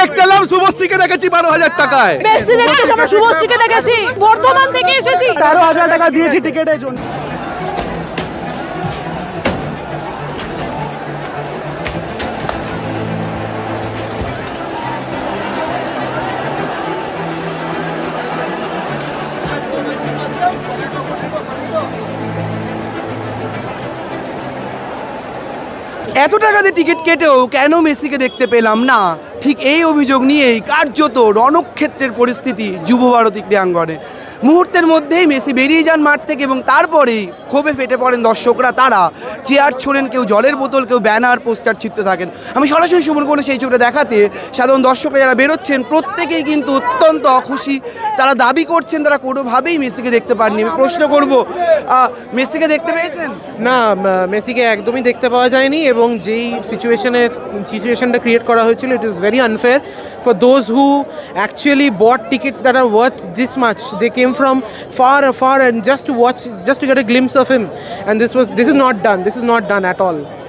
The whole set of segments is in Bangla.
দেখতে এলাম শুভশ্রীকে দেখেছি বারো হাজার টাকায়। মেসি দেখতে আমরা শুভশ্রীকে দেখেছি বর্ধমান থেকে এসেছি। তেরো হাজার টাকা দিয়েছি টিকেটের জন্য। এত টাকা দিয়ে টিকিট কেটেও কেন মেসিকে দেখতে পেলাম না? ঠিক এই অভিযোগ নিয়েই কার্যত রণক্ষেত্রের পরিস্থিতি যুব ভারতী ক্রীড়াঙ্গনে। মুহূর্তের মধ্যেই মেসি বেরিয়ে যান মাঠ থেকে এবং তারপরেই ক্ষোভে ফেটে পড়েন দর্শকরা, তারা চেয়ার ছোড়েন, কেউ জলের বোতল, কেউ ব্যানার, পোস্টার ছিটতে থাকেন। আমি সরাসরি সুমন করে সেই ছবিটা দেখাতে সাধারণ দর্শকরা যারা বেরোচ্ছেন, প্রত্যেকেই কিন্তু অত্যন্ত অখুশি। তারা দাবি করছেন, তারা কোনোভাবেই মেসিকে দেখতে পাননি। আমি প্রশ্ন করব মেসিকে দেখতে পেয়েছেন? না মেসিকে একদমই দেখতে পাওয়া যায়নি এবং যেই সিচুয়েশনে সিচুয়েশনটা ক্রিয়েট করা হয়েছিল it is very unfair for those who actually bought tickets that are worth this much. They came from far afar and just to watch, just to get a glimpse of him. And this was this is not done. This is not done at all.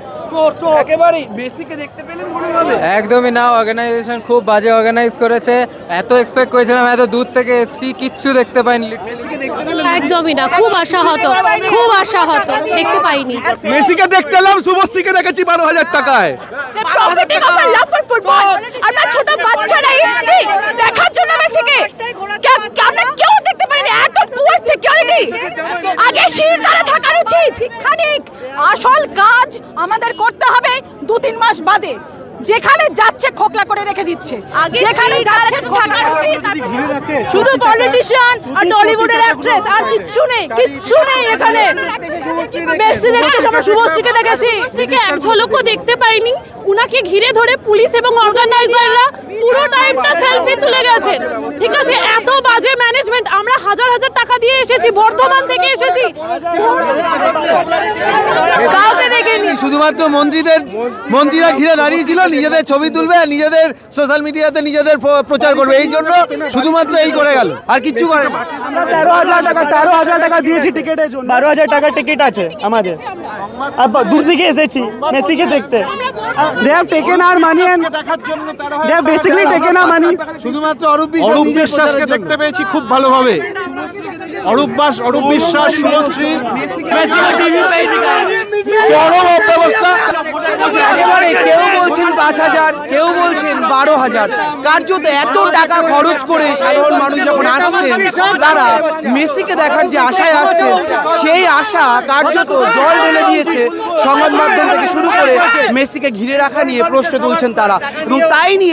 একেবারেই। মেসিকে দেখতে পেলেন কোনোভাবে একদমই না অর্গানাইজেশন খুব বাজে অর্গানাইজ করেছে। এত এক্সপেক্ট করেছিলাম এত দূর থেকে এসেছি কিচ্ছু দেখতে পাইনি মেসিকে দেখতে পেলেন একদমই না খুব আশাহত খুব আশাহত দেখতে পাইনি। মেসিকে দেখতে এলাম শুভশ্রীকে দেখেছি বারো হাজার টাকায়। আমরা ছোট বাচ্চারা এসেছি দেখার জন্য মেসিকে। আমরা কেউ দেখতে পাইনি এত পুয়ার সিকিউরিটি আগে শির দ্বারা থাকার উচিত। খানিক আসল কাজ আমাদের করতে হবে দু তিন মাস বাদে। যেখানে যাচ্ছে খোকলা করে রেখে দিচ্ছে। যেখানে যাচ্ছে শুধু পলিটিশিয়ান আর টলিউডের অ্যাক্ট্রেস আর কিচ্ছু নেই কিচ্ছু নেই এখানে। মেসি দেখতে আমরা শুভশ্রীকে দেখেছি। ঠিক এক ঝলকও দেখতে পাইনি। উনাকে ঘিরে ধরে পুলিশ এবং অর্গানাইজাররা পুরো টাইমটা সেলফি তুলে গেছেন ঠিক আছে এত বাজে ম্যানেজমেন্ট আমরা হাজার হাজার টাকা দিয়ে এসেছি বর্ধমান থেকে এসেছি। কাউকে দেখিনি। শুধুমাত্র মন্ত্রীদের মন্ত্রীরা ঘিরে দাঁড়িয়েছিল নিজেদের ছবি তুলবে আর নিজেদের সোশ্যাল মিডিয়াতে নিজেদের প্রচার করবে। এই জন্য শুধুমাত্র এই করে গেল আর কিচ্ছু করে না। তেরো হাজার টাকা তেরো হাজার টাকা দিয়েছি টিকেটের জন্য। বারো হাজার টাকার টিকিট আছে আমাদের। দূর থেকে এসেছি মেসিকে দেখতে। They have taken our money and they have basically taken our money শুধুমাত্র অরূপ বিশ্বাস বিশ্বাসকে দেখতে পেয়েছি খুব ভালোভাবে। অরূপ বাস, অরূপ বিশ্বাস চরম অব্যবস্থা। একেবারে কেউ বলছেন পাঁচ হাজার, কেউ বলছেন বারো হাজার। কার্যত এত টাকা খরচ করে সাধারণ মানুষ যখন আসছেন, তারা মেসিকে দেখার যে আশায় আসছেন, সেই আশা কার্যত জল ঢেলে দিয়েছে। সংবাদ মাধ্যম থেকে শুরু করে মেসিকে ঘিরে রাখা নিয়ে প্রশ্ন তুলছেন তারা। এবং তাই নিয়ে